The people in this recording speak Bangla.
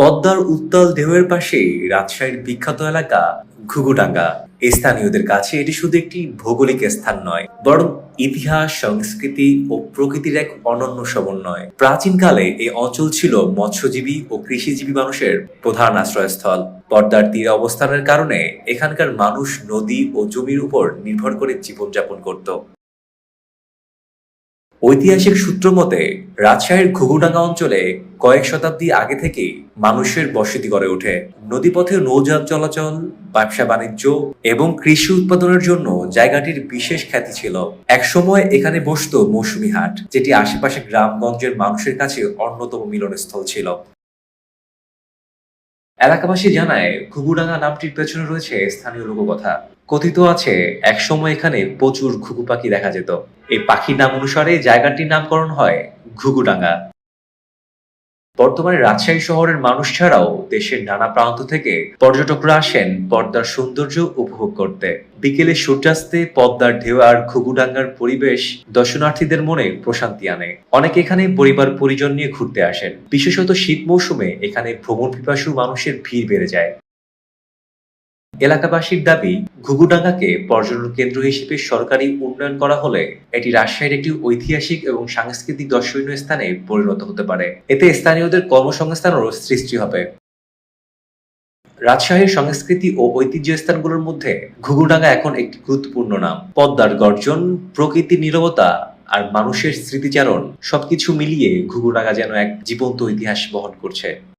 পদ্মার উত্তাল ঢেউয়ের পাশে রাজশাহীর বিখ্যাত এলাকা ঘুঘুডাঙ্গা। স্থানীয়দের কাছে এটি শুধু একটি ভৌগোলিক স্থান নয়, বরং ইতিহাস, সংস্কৃতি ও প্রকৃতির এক অনন্য সমন্বয়। প্রাচীনকালে এই অঞ্চল ছিল মৎস্যজীবী ও কৃষিজীবী মানুষের প্রধান আশ্রয়স্থল। পদ্মার তীরে অবস্থানের কারণে এখানকার মানুষ নদী ও জমির উপর নির্ভর করে জীবনযাপন করত। ঐতিহাসিক সূত্র মতে, রাজশাহীর ঘুঘুডাঙ্গা অঞ্চলে কয়েক শতাব্দী আগে থেকেই মানুষের বসতি গড়ে ওঠে। নদীপথে নৌযান চলাচল, ব্যবসা বাণিজ্য এবং কৃষি উৎপাদনের জন্য জায়গাটির বিশেষ খ্যাতি ছিল। একসময় এখানে বসতো মৌসুমী হাট, যেটি আশেপাশে গ্রামগঞ্জের মানুষের কাছে অন্যতম মিলনস্থল ছিল। এলাকাবাসী জানায়, ঘুঘুডাঙ্গা নামটির পেছনে রয়েছে স্থানীয় লোককথা কথিত আছে, একসময় এখানে প্রচুর ঘুঘু পাখি দেখা যেত। এই পাখির নাম অনুসারে জায়গাটির নামকরণ হয় ঘুঘুডাঙ্গা। বর্তমানে রাজশাহী শহরের মানুষ ছাড়াও দেশের নানা প্রান্ত থেকে পর্যটকরা আসেন পদ্মার সৌন্দর্য উপভোগ করতে। বিকেলে সূর্যাস্তে পদ্মার ঢেউ আর ঘুঘুডাঙ্গার পরিবেশ দর্শনার্থীদের মনে প্রশান্তি আনে। অনেকে এখানে পরিবার পরিজন নিয়ে ঘুরতে আসেন। বিশেষত শীত মৌসুমে এখানে ভ্রমণ পিপাসু মানুষের ভিড় বেড়ে যায়। এলাকাবাসীর দাবি, ঘুঘুডাঙ্গাকে পর্যটন কেন্দ্র হিসেবে সরকারি উন্নয়ন করা হলে এটি রাজশাহীর একটি ঐতিহাসিক এবং সাংস্কৃতিক দর্শনীয় স্থানে পরিণত হতে পারে। এতে স্থানীয়দের কর্মসংস্থানেরও সৃষ্টি হবে। রাজশাহীর সংস্কৃতি ও ঐতিহ্য স্থানগুলোর মধ্যে ঘুঘুডাঙ্গা এখন একটি গুরুত্বপূর্ণ নাম। পদ্মার গর্জন প্রকৃতির নীরবতা আর মানুষের স্মৃতিচারণ সবকিছু মিলিয়ে ঘুঘুডাঙ্গা যেন এক জীবন্ত ইতিহাস বহন করছে।